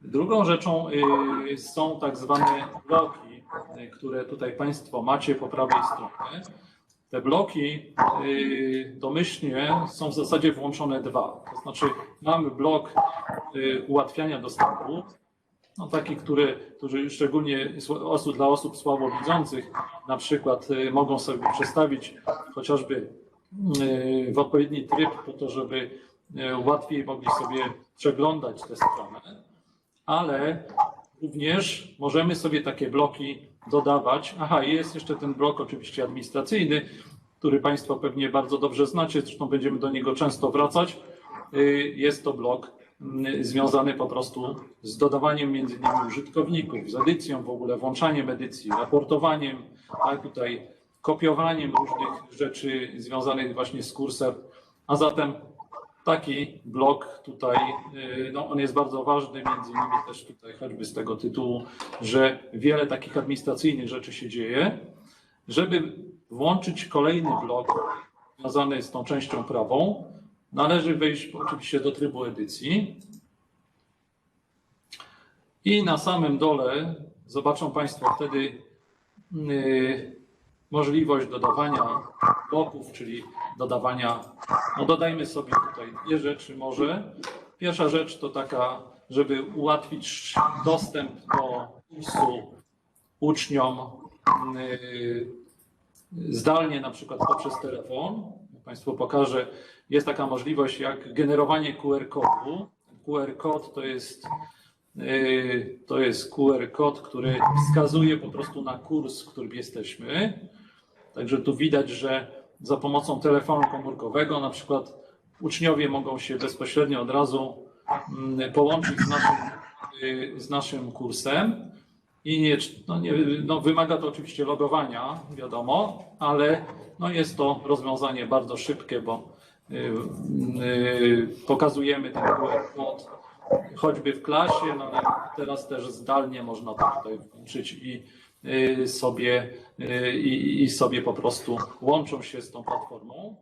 Drugą rzeczą y, są tak zwane bloki, y, które tutaj Państwo macie po prawej stronie. Te bloki y, domyślnie są w zasadzie włączone dwa. To znaczy mamy blok ułatwiania dostępu, no taki, który, który szczególnie dla osób słabowidzących na przykład mogą sobie przestawić chociażby w odpowiedni tryb po to, żeby łatwiej mogli sobie przeglądać tę stronę, ale również możemy sobie takie bloki dodawać. Aha, i jest jeszcze ten blok oczywiście administracyjny, który Państwo pewnie bardzo dobrze znacie, zresztą będziemy do niego często wracać. Y, Jest to blok mm, związany po prostu z dodawaniem między innymi użytkowników, z edycją w ogóle, włączaniem edycji, raportowaniem, tak tutaj kopiowaniem różnych rzeczy związanych właśnie z kursem. A zatem taki blok tutaj, y, no on jest bardzo ważny, między innymi też tutaj choćby z tego tytułu, że wiele takich administracyjnych rzeczy się dzieje. Żeby włączyć kolejny blok związany z tą częścią prawą, należy wejść oczywiście do trybu edycji. I na samym dole zobaczą Państwo wtedy y, możliwość dodawania bloków, czyli dodawania, no dodajmy sobie tutaj dwie rzeczy może. Pierwsza rzecz to taka, żeby ułatwić dostęp do kursu uczniom y, zdalnie, na przykład poprzez telefon. Państwu pokażę, jest taka możliwość jak generowanie QR kodu. QR kod to jest, y, to jest QR kod, który wskazuje po prostu na kurs, w którym jesteśmy. Także tu widać, że za pomocą telefonu komórkowego na przykład uczniowie mogą się bezpośrednio od razu mm, połączyć z naszym, y, z naszym kursem. I nie, no nie, no wymaga to oczywiście logowania, wiadomo, ale no jest to rozwiązanie bardzo szybkie, bo y, y, pokazujemy ten kod choćby w klasie, no ale teraz też zdalnie można to tutaj włączyć i sobie, y, i, i sobie po prostu łączą się z tą platformą.